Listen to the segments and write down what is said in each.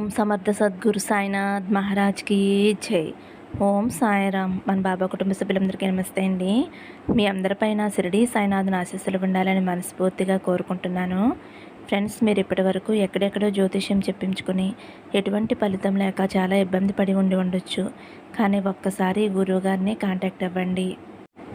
ఓం సమర్థ సద్గురు సాయినాథ్ మహారాజ్కి జై. ఓం సాయిరామ్. మన బాబా కుటుంబ సభ్యులందరికీ నమస్తే అండి. మీ అందరిపైన షిరిడి సాయినాథ్ని ఆశీస్సులు ఉండాలని మనస్ఫూర్తిగా కోరుకుంటున్నాను. ఫ్రెండ్స్ మీరు ఇప్పటి వరకు ఎక్కడెక్కడో జ్యోతిష్యం చెప్పించుకుని ఎటువంటి ఫలితం లేక చాలా ఇబ్బంది పడి ఉండి ఉండొచ్చు. కానీ ఒక్కసారి గురువుగారిని కాంటాక్ట్ అవ్వండి.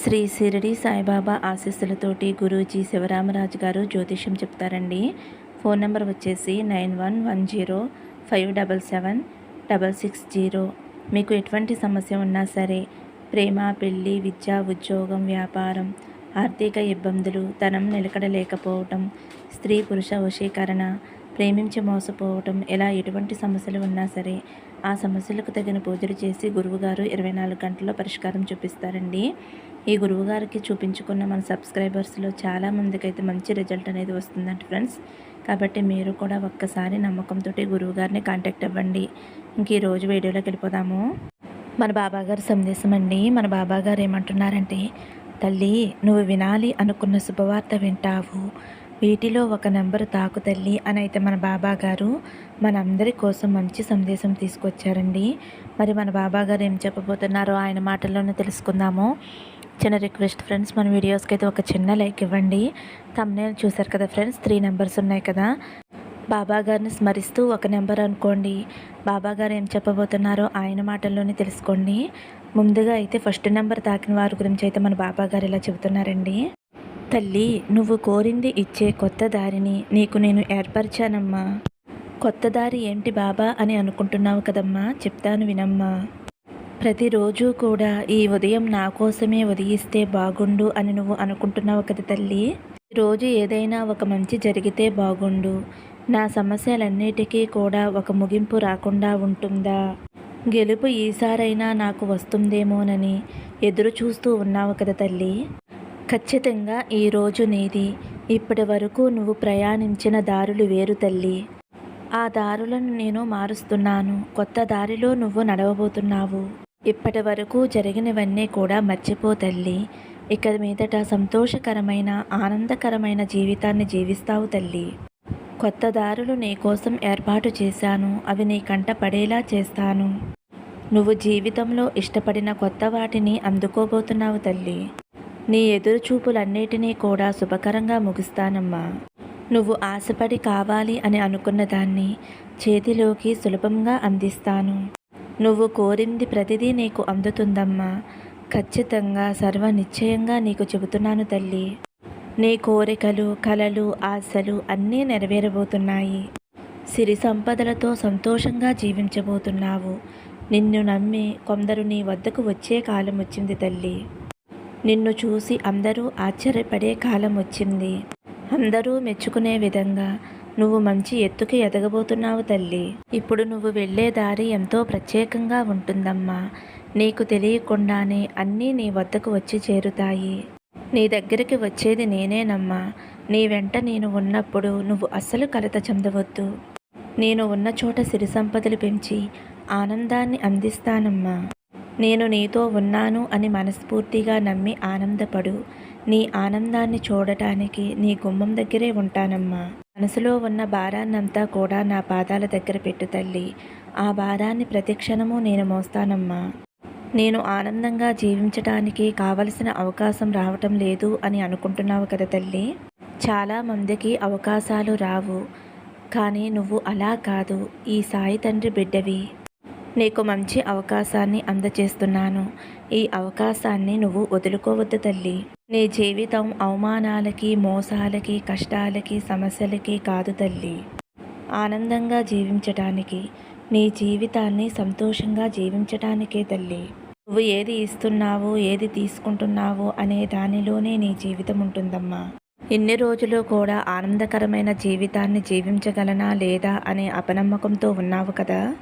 శ్రీ షిరిడి సాయిబాబా ఆశీస్సులతోటి గురూజీ శివరామరాజు గారు జ్యోతిష్యం చెప్తారండి. ఫోన్ నెంబర్ వచ్చేసి nine one one zero five double seven double six zero. మీకు ఎటువంటి సమస్య ఉన్నా సరే ప్రేమ పెళ్ళి విద్య ఉద్యోగం వ్యాపారం ఆర్థిక ఇబ్బందులు ధనం నిలకడలేకపోవటం స్త్రీ పురుష వశీకరణ ప్రేమించి మోసపోవటం ఇలా ఎటువంటి సమస్యలు ఉన్నా సరే ఆ సమస్యలకు తగిన పూజలు చేసి గురువుగారు ఇరవై నాలుగు గంటల్లో పరిష్కారం చూపిస్తారండి. ఈ గురువుగారికి చూపించుకున్న మన సబ్స్క్రైబర్స్లో చాలా మందికైతే మంచి రిజల్ట్ అనేది వస్తుందంట ఫ్రెండ్స్. కాబట్టి మీరు కూడా ఒక్కసారి నమ్మకంతో గురువుగారిని కాంటాక్ట్ అవ్వండి. ఇంక ఈరోజు వీడియోలోకి వెళ్ళిపోదాము. మన బాబాగారు సందేశం అండి. మన బాబాగారు ఏమంటున్నారంటే తల్లి నువ్వు వినాలి అనుకున్న శుభవార్త వింటావు. వీటిలో ఒక నెంబరు తాకు తల్లి అని అయితే మన బాబా గారు మనందరి కోసం మంచి సందేశం తీసుకొచ్చారండి. మరి మన బాబా గారు ఏం చెప్పబోతున్నారో ఆయన మాటల్లోనే తెలుసుకుందాము. చిన్న రిక్వెస్ట్ ఫ్రెండ్స్ మన వీడియోస్కి అయితే ఒక చిన్న లైక్ ఇవ్వండి. తమ్నేల్ చూసారు కదా ఫ్రెండ్స్ త్రీ నెంబర్స్ ఉన్నాయి కదా. బాబా గారిని స్మరిస్తూ ఒక నెంబర్ అనుకోండి. బాబా గారు ఏం చెప్పబోతున్నారో ఆయన మాటల్లోనే తెలుసుకోండి. ముందుగా అయితే ఫస్ట్ నెంబర్ తాకిన వారి గురించి అయితే మన బాబా గారు ఇలా చెబుతున్నారండి. తల్లి నువ్వు కోరింది ఇచ్చే కొత్త దారిని నీకు నేను ఏర్పరిచానమ్మా. కొత్త దారి ఏంటి బాబా అని అనుకుంటున్నావు కదమ్మా? చెప్తాను వినమ్మా. ప్రతిరోజు కూడా ఈ ఉదయం నా కోసమే ఉదయిస్తే బాగుండు అని నువ్వు అనుకుంటున్నావు కదా తల్లి? రోజు ఏదైనా ఒక మంచి జరిగితే బాగుండు. నా సమస్యలన్నిటికీ కూడా ఒక ముగింపు రాకుండా ఉంటుందా? గెలుపు ఈసారైనా నాకు వస్తుందేమోనని ఎదురు చూస్తూ ఉన్నావు కదా తల్లి? ఖచ్చితంగా ఈరోజు నీది. ఇప్పటి వరకు నువ్వు ప్రయాణించిన దారులు వేరు తల్లి. ఆ దారులను నేను మారుస్తున్నాను. కొత్త దారిలో నువ్వు నడవబోతున్నావు. ఇప్పటి వరకు జరిగినవన్నీ కూడా మర్చిపో తల్లి. ఇక మీదట సంతోషకరమైన ఆనందకరమైన జీవితాన్ని జీవిస్తావు తల్లి. కొత్త దారులు నీకోసం ఏర్పాటు చేశాను. అవి నీ కంట పడేలా చేస్తాను. నువ్వు జీవితంలో ఇష్టపడిన కొత్త వాటిని అందుకోబోతున్నావు తల్లి. నీ ఎదురుచూపులన్నిటినీ కూడా శుభకరంగా ముగిస్తానమ్మా. నువ్వు ఆశపడి కావాలి అని అనుకున్న దాన్ని చేతిలోకి సులభంగా అందిస్తాను. నువ్వు కోరింది ప్రతిదీ నీకు అందుతుందమ్మా. ఖచ్చితంగా సర్వ నిశ్చయంగా నీకు చెబుతున్నాను తల్లి. నీ కోరికలు కలలు ఆశలు అన్నీ నెరవేరబోతున్నాయి. సిరి సంపదలతో సంతోషంగా జీవించబోతున్నావు. నిన్ను నమ్మి కొందరు నీ వద్దకు వచ్చే కాలం వచ్చింది తల్లి. నిన్ను చూసి అందరూ ఆశ్చర్యపడే కాలం వచ్చింది. అందరూ మెచ్చుకునే విధంగా నువ్వు మంచి ఎత్తుకి ఎదగబోతున్నావు తల్లి. ఇప్పుడు నువ్వు వెళ్ళే దారి ఎంతో ప్రత్యేకంగా ఉంటుందమ్మా. నీకు తెలియకుండానే అన్నీ నీ వద్దకు వచ్చి చేరుతాయి. నీ దగ్గరికి వచ్చేది నేనేనమ్మా. నీ వెంట నేను ఉన్నప్పుడు నువ్వు అస్సలు కలత చెందవద్దు. నేను ఉన్న చోట సిరి సంపదలు పెంచి ఆనందాన్ని అందిస్తానమ్మా. నేను నీతో ఉన్నాను అని మనస్ఫూర్తిగా నమ్మి ఆనందపడు. నీ ఆనందాన్ని చూడటానికి నీ గుమ్మం దగ్గరే ఉంటానమ్మా. మనసులో ఉన్న భారాన్నంతా కూడా నా పాదాల దగ్గర పెట్టు తల్లి. ఆ భారాన్ని ప్రతిక్షణము నేను మోస్తానమ్మా. నేను ఆనందంగా జీవించటానికి కావలసిన అవకాశం రావటం లేదు అని అనుకుంటున్నావు కదా తల్లి. చాలామందికి అవకాశాలు రావు. కానీ నువ్వు అలా కాదు. ఈ సాయి తండ్రి బిడ్డవి. నీకు మంచి అవకాశాన్ని అందచేస్తున్నాను. ఈ అవకాశాన్ని నువ్వు వదులుకోవద్దు తల్లి. నీ జీవితం అవమానాలకి మోసాలకి కష్టాలకి సమస్యలకి కాదు తల్లి. ఆనందంగా జీవించటానికి నీ జీవితాన్ని సంతోషంగా జీవించటానికే తల్లి. నువ్వు ఏది ఇస్తున్నావో ఏది తీసుకుంటున్నావో అనే దానిలోనే నీ జీవితం ఉంటుందమ్మా. ఇన్ని రోజులు కూడా ఆనందకరమైన జీవితాన్ని జీవించగలనా లేదా అనే అపనమ్మకంతో ఉన్నావు కదా?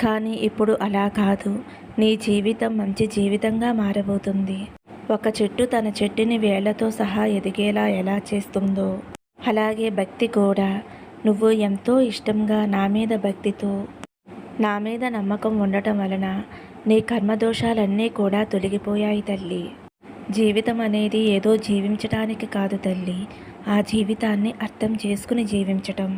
కానీ ఇప్పుడు అలా కాదు. నీ జీవితం మంచి జీవితంగా మారబోతుంది. ఒక చెట్టు తన చెట్టుని వేళ్ళతో సహా ఎదిగేలా ఎలా చేస్తుందో. అలాగే భక్తి కూడా. నువ్వు ఎంతో ఇష్టంగా నా మీద భక్తితో నా మీద నమ్మకం ఉండటం వలన నీ కర్మదోషాలన్నీ కూడా తొలగిపోయాయి తల్లి. జీవితం అనేది ఏదో జీవించటానికి కాదు తల్లి. ఆ జీవితాన్ని అర్థం చేసుకుని జీవించటం.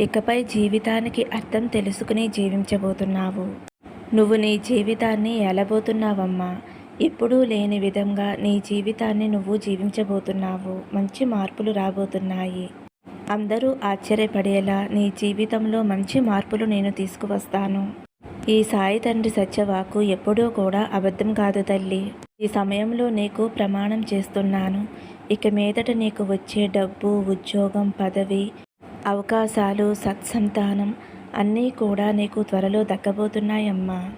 ఇకపై జీవితానికి అర్థం తెలుసుకుని జీవించబోతున్నావు. నువ్వు నీ జీవితాన్ని ఎలబోతున్నావమ్మా. ఎప్పుడూ లేని విధంగా నీ జీవితాన్ని నువ్వు జీవించబోతున్నావు. మంచి మార్పులు రాబోతున్నాయి. అందరూ ఆశ్చర్యపడేలా నీ జీవితంలో మంచి మార్పులు నేను తీసుకువస్తాను. ఈ సాయి తండ్రి సత్యవాకు ఎప్పుడూ కూడా అబద్ధం కాదు తల్లి. ఈ సమయంలో నీకు ప్రమాణం చేస్తున్నాను. ఇక మీదట నీకు వచ్చే డబ్బు ఉద్యోగం పదవి అవకాశాలు సత్సంతానం అన్నీ కూడా నీకు త్వరలో దక్కబోతున్నాయమ్మా.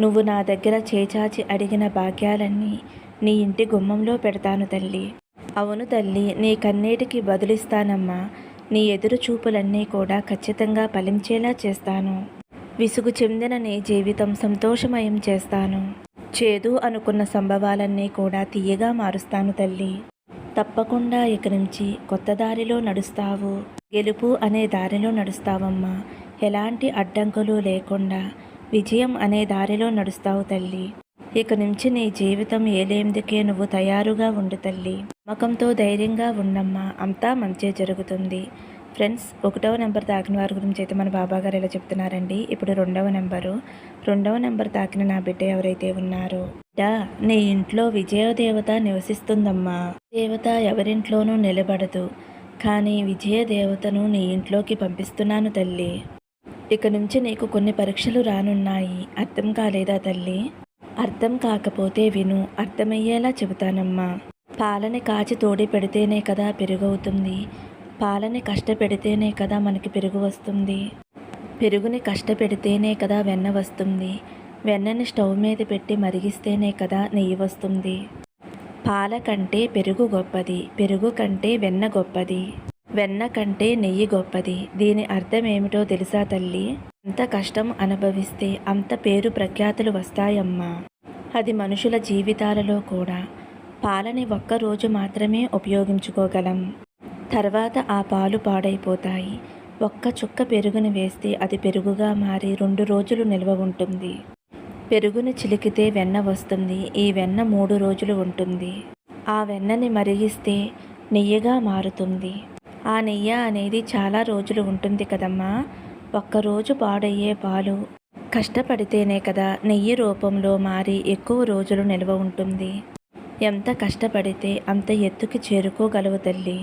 నువ్వు నా దగ్గర చేచాచి అడిగిన భాగ్యాలన్నీ నీ ఇంటి గుమ్మంలో పెడతాను తల్లి. అవును తల్లి నీ కన్నీటికి బదులిస్తానమ్మా. నీ ఎదురు చూపులన్నీ కూడా ఖచ్చితంగా ఫలించేలా చేస్తాను. విసుగు చెందిన నీ జీవితం సంతోషమయం చేస్తాను. చేదు అనుకున్న సంభవాలన్నీ కూడా తీయగా మారుస్తాను తల్లి. తప్పకుండా ఇక నుంచి కొత్త దారిలో నడుస్తావు. గెలుపు అనే దారిలో నడుస్తావమ్మా. ఎలాంటి అడ్డంకులు లేకుండా విజయం అనే దారిలో నడుస్తావు తల్లి. ఇక నుంచి నీ జీవితం ఏలేందుకే నువ్వు తయారుగా ఉండు తల్లి. నమ్మకంతో ధైర్యంగా ఉండమ్మా అంతా మంచే జరుగుతుంది. ఫ్రెండ్స్ ఒకటవ నెంబర్ తాకిన వారి గురించి అయితే మన బాబా గారు ఇలా చెప్తున్నారండి. ఇప్పుడు రెండవ నెంబరు. రెండవ నెంబర్ తాకిన నా బిడ్డ ఎవరైతే ఉన్నారో నీ ఇంట్లో విజయదేవత నివసిస్తుందమ్మా. దేవత ఎవరింట్లోనూ నిలబడదు. కానీ విజయ దేవతను నీ ఇంట్లోకి పంపిస్తున్నాను తల్లి. ఇక నుంచి నీకు కొన్ని పరీక్షలు రానున్నాయి. అర్థం కాలేదా తల్లి? అర్థం కాకపోతే విను. అర్థమయ్యేలా చెబుతానమ్మా. పాలని కాచి తోడి పెడితేనే కదా పెరుగవుతుంది. పాలని కష్టపెడితేనే కదా మనకి పెరుగు వస్తుంది. పెరుగుని కష్టపెడితేనే కదా వెన్న వస్తుంది. వెన్నని స్టవ్ మీద పెట్టి మరిగిస్తేనే కదా నెయ్యి వస్తుంది. పాల కంటే పెరుగు గొప్పది. పెరుగు కంటే వెన్న గొప్పది. వెన్న కంటే నెయ్యి గొప్పది. దీని అర్థం ఏమిటో తెలుసా తల్లి? అంత కష్టం అనుభవిస్తే అంత పేరు ప్రఖ్యాతులు వస్తాయమ్మా. అది మనుషుల జీవితాలలో కూడా. పాలని ఒక్క రోజు మాత్రమే ఉపయోగించుకోగలం. తర్వాత ఆ పాలు పాడైపోతాయి. ఒక్క చుక్క పెరుగుని వేస్తే అది పెరుగుగా మారి రెండు రోజులు నిల్వ ఉంటుంది. పెరుగును చిలికితే వెన్న వస్తుంది. ఈ వెన్న మూడు రోజులు ఉంటుంది. ఆ వెన్నని మరిగిస్తే నెయ్యిగా మారుతుంది. ఆ నెయ్యి అనేది చాలా రోజులు ఉంటుంది కదమ్మా. ఒక్కరోజు పాడయ్యే పాలు కష్టపడితేనే కదా నెయ్యి రూపంలో మారి ఎక్కువ రోజులు నిల్వ ఉంటుంది. ఎంత కష్టపడితే అంత ఎత్తుకి చేరుకోగలవు తల్లి.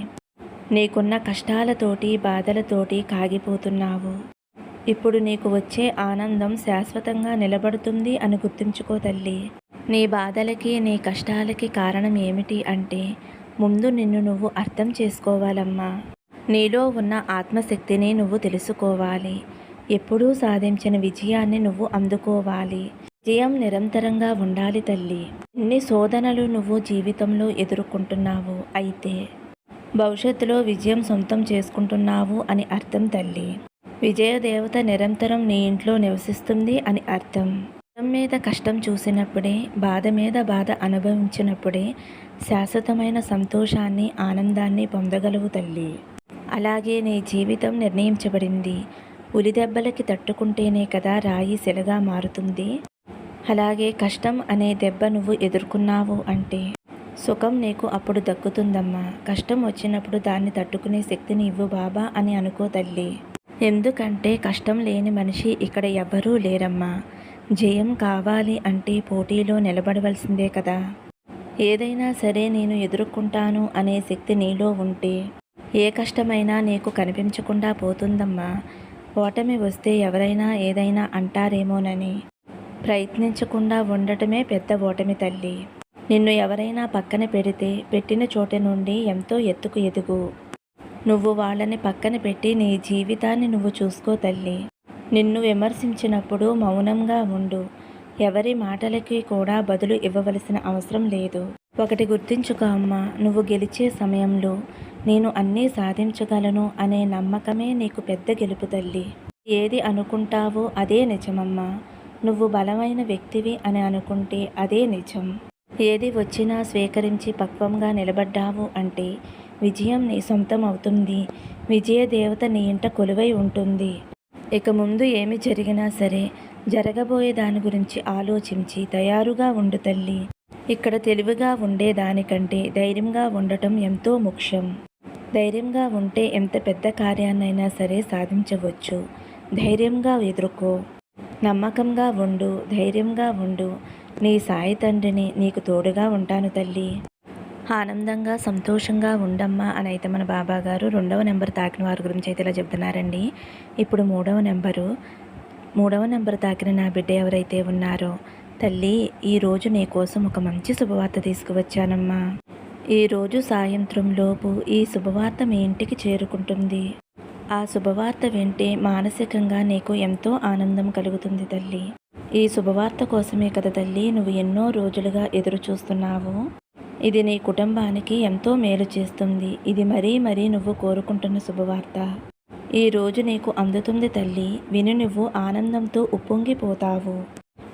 నీకున్న కష్టాలతోటి బాధలతోటి కాగిపోతున్నావు. ఇప్పుడు నీకు వచ్చే ఆనందం శాశ్వతంగా నిలబడుతుంది అని గుర్తుంచుకో తల్లి. నీ బాధలకి నీ కష్టాలకి కారణం ఏమిటి అంటే ముందు నిన్ను నువ్వు అర్థం చేసుకోవాలమ్మా. నీలో ఉన్న ఆత్మశక్తిని నువ్వు తెలుసుకోవాలి. ఎప్పుడూ సాధించిన విజయాన్ని నువ్వు అందుకోవాలి. విజయం నిరంతరంగా ఉండాలి తల్లి. ఎన్ని శోధనలు నువ్వు జీవితంలో ఎదుర్కొంటున్నావు అయితే భవిష్యత్తులో విజయం సొంతం చేసుకుంటున్నావు అని అర్థం తల్లి. విజయదేవత నిరంతరం నీ ఇంట్లో నివసిస్తుంది అని అర్థం. కష్టం మీద కష్టం చూసినప్పుడే బాధ మీద బాధ అనుభవించినప్పుడే శాశ్వతమైన సంతోషాన్ని ఆనందాన్ని పొందగలవు తల్లి. అలాగే నీ జీవితం నిర్ణయించబడింది. ఉలి దెబ్బలకి తట్టుకుంటేనే కదా రాయి శిలగా మారుతుంది. అలాగే కష్టం అనే దెబ్బ నువ్వు ఎదుర్కొన్నావు అంటే సుఖం నీకు అప్పుడు దక్కుతుందమ్మా. కష్టం వచ్చినప్పుడు దాన్ని తట్టుకునే శక్తిని ఇవ్వు బాబా అని అనుకో తల్లి. ఎందుకంటే కష్టం లేని మనిషి ఇక్కడ ఎవరూ లేరమ్మా. జయం కావాలి అంటే పోటీలో నిలబడవలసిందే కదా. ఏదైనా సరే నేను ఎదుర్కొంటాను అనే శక్తి నీలో ఉంటే ఏ కష్టమైనా నీకు కనిపించకుండా పోతుందమ్మా. ఓటమి వస్తే ఎవరైనా ఏదైనా అంటారేమోనని. ప్రయత్నించకుండా ఉండటమే పెద్ద ఓటమి తల్లి. నిన్ను ఎవరైనా పక్కన పెడితే పెట్టిన చోట నుండి ఎంతో ఎత్తుకు ఎదుగు. నువ్వు వాళ్ళని పక్కన పెట్టి నీ జీవితాన్ని నువ్వు చూసుకో తల్లి. నిన్ను విమర్శించినప్పుడు మౌనంగా ఉండు. ఎవరి మాటలకి కూడా బదులు ఇవ్వవలసిన అవసరం లేదు. ఒకటి గుర్తించుకో అమ్మా నువ్వు గెలిచే సమయంలో నేను అన్నీ సాధించగలను అనే నమ్మకమే నీకు పెద్ద గెలుపు తల్లి. ఏది అనుకుంటావో అదే నిజమమ్మా. నువ్వు బలమైన వ్యక్తివి అని అనుకుంటే అదే నిజం. ఏది వచ్చినా స్వీకరించి పక్వంగా నిలబడ్డావు అంటే విజయం నీ సొంతం అవుతుంది. విజయ దేవత నీ ఇంట కొలువై ఉంటుంది. ఇక ముందు ఏమి జరిగినా సరే జరగబోయే దాని గురించి ఆలోచించి తయారుగా ఉండు తల్లి. ఇక్కడ తెలివిగా ఉండే దానికంటే ధైర్యంగా ఉండటం ఎంతో ముఖ్యం. ధైర్యంగా ఉంటే ఎంత పెద్ద కార్యాన్నైనా సరే సాధించవచ్చు. ధైర్యంగా ఎదుర్కో. నమ్మకంగా ఉండు ధైర్యంగా ఉండు. నీ సాయి తండ్రిని నీకు తోడుగా ఉంటాను తల్లి. ఆనందంగా సంతోషంగా ఉండమ్మా అని అయితే మన బాబా గారు రెండవ నెంబర్ తాకిన వారి గురించి అయితే ఇలా చెప్తున్నారండి ఇప్పుడు మూడవ నెంబరు. మూడవ నెంబర్ తాకిన నా బిడ్డ ఎవరైతే ఉన్నారో తల్లి ఈరోజు నీ కోసం ఒక మంచి శుభవార్త తీసుకువచ్చానమ్మా. ఈరోజు సాయంత్రం లోపు ఈ శుభవార్త మీ ఇంటికి చేరుకుంటుంది. ఆ శుభవార్త వింటే మానసికంగా నీకు ఎంతో ఆనందం కలుగుతుంది తల్లి. ఈ శుభవార్త కోసమే కదా తల్లి నువ్వు ఎన్నో రోజులుగా ఎదురు చూస్తున్నావు ఇది నీ కుటుంబానికి ఎంతో మేలు చేస్తుంది. ఇది మరీ మరీ నువ్వు కోరుకుంటున్న శుభవార్త. ఈ రోజు నీకు అందుతుంది తల్లి. విని నువ్వు ఆనందంతో ఉప్పొంగిపోతావు.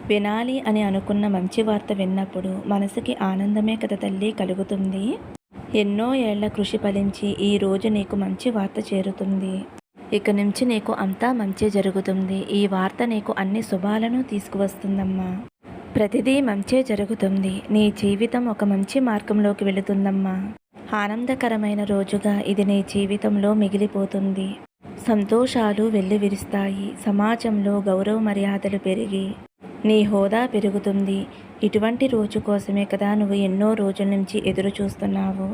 వినాలి అని అనుకున్న మంచి వార్త విన్నప్పుడు మనసుకి ఆనందమే కదా తల్లి కలుగుతుంది. ఎన్నో ఏళ్ళ కృషి ఫలించి ఈ రోజు నీకు మంచి వార్త చేరుతుంది. ఇక నుంచి నీకు అంతా మంచి జరుగుతుంది. ఈ వార్త నీకు అన్ని శుభాలను తీసుకువస్తుందమ్మా. ప్రతిదీ మంచే జరుగుతుంది. నీ జీవితం ఒక మంచి మార్గంలోకి వెళుతుందమ్మా. ఆనందకరమైన రోజుగా ఇది నీ జీవితంలో మిగిలిపోతుంది. సంతోషాలు వెల్లివిరుస్తాయి సమాజంలో గౌరవ మర్యాదలు పెరిగి నీ హోదా పెరుగుతుంది. ఇటువంటి రోజు కోసమే కదా నువ్వు ఎన్నో రోజుల నుంచి ఎదురు చూస్తున్నావు.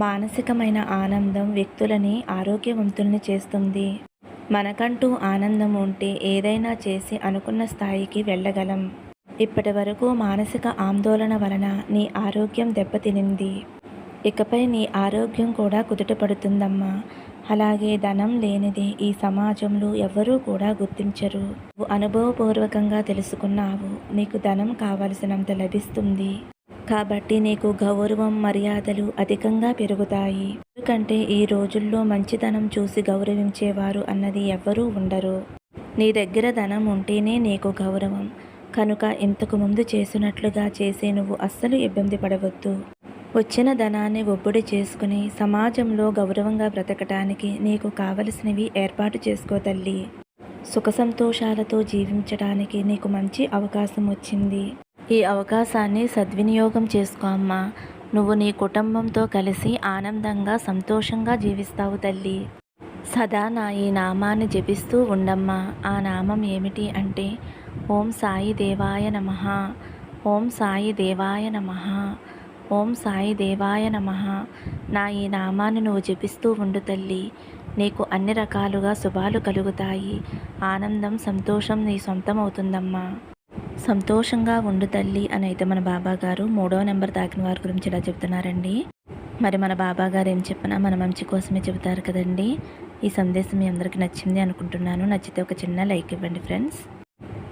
మానసికమైన ఆనందం వ్యక్తులని ఆరోగ్యవంతుల్ని చేస్తుంది. మనకంటూ ఆనందం ఉంటే ఏదైనా చేసి అనుకున్న స్థాయికి వెళ్ళగలం. ఇప్పటి వరకు మానసిక ఆందోళన వలన నీ ఆరోగ్యం దెబ్బతినింది. ఇకపై నీ ఆరోగ్యం కూడా కుదుటపడుతుందమ్మా. అలాగే ధనం లేనిది ఈ సమాజంలో ఎవరూ కూడా గుర్తించరు. నువ్వు అనుభవపూర్వకంగా తెలుసుకున్నావు. నీకు ధనం కావలసినంత లభిస్తుంది. కాబట్టి నీకు గౌరవం మర్యాదలు అధికంగా పెరుగుతాయి. ఎందుకంటే ఈ రోజుల్లో మంచితనం చూసి గౌరవించేవారు అన్నది ఎవ్వరూ ఉండరు. నీ దగ్గర ధనం ఉంటేనే నీకు గౌరవం. కనుక ఇంతకు ముందు చేసినట్లుగా చేసి నువ్వు అస్సలు ఇబ్బంది పడవద్దు. వచ్చిన ధనాన్ని ఒబ్బడి చేసుకుని సమాజంలో గౌరవంగా బ్రతకటానికి నీకు కావలసినవి ఏర్పాటు చేసుకో తల్లి. సుఖ సంతోషాలతో జీవించడానికి నీకు మంచి అవకాశం వచ్చింది. ఈ అవకాశాన్ని సద్వినియోగం చేసుకో అమ్మా. నువ్వు నీ కుటుంబంతో కలిసి ఆనందంగా సంతోషంగా జీవిస్తావు తల్లి. సదా నా ఈ నామాన్ని జపిస్తూ ఉండమ్మా. ఆ నామం ఏమిటి అంటే ఓం సాయి దేవాయ నమ. ఓం సాయి దేవాయ నమ. ఓం సాయి దేవాయ నమ. నా ఈ నామాన్ని నువ్వు జపిస్తూ ఉండు తల్లి. నీకు అన్ని రకాలుగా శుభాలు కలుగుతాయి. ఆనందం సంతోషం నీ సొంతం అవుతుందమ్మా సంతోషంగా ఉండు తల్లి అని అయితే మన బాబా గారు మూడో నెంబర్ తాకిన వారి గురించి ఇలా చెప్తున్నారండి. మరి మన బాబా గారు ఏం చెప్పినా మన మంచి కోసమే చెబుతారు కదండి. ఈ సందేశం మీ అందరికీ నచ్చింది అనుకుంటున్నాను. నచ్చితే ఒక చిన్న లైక్ ఇవ్వండి ఫ్రెండ్స్.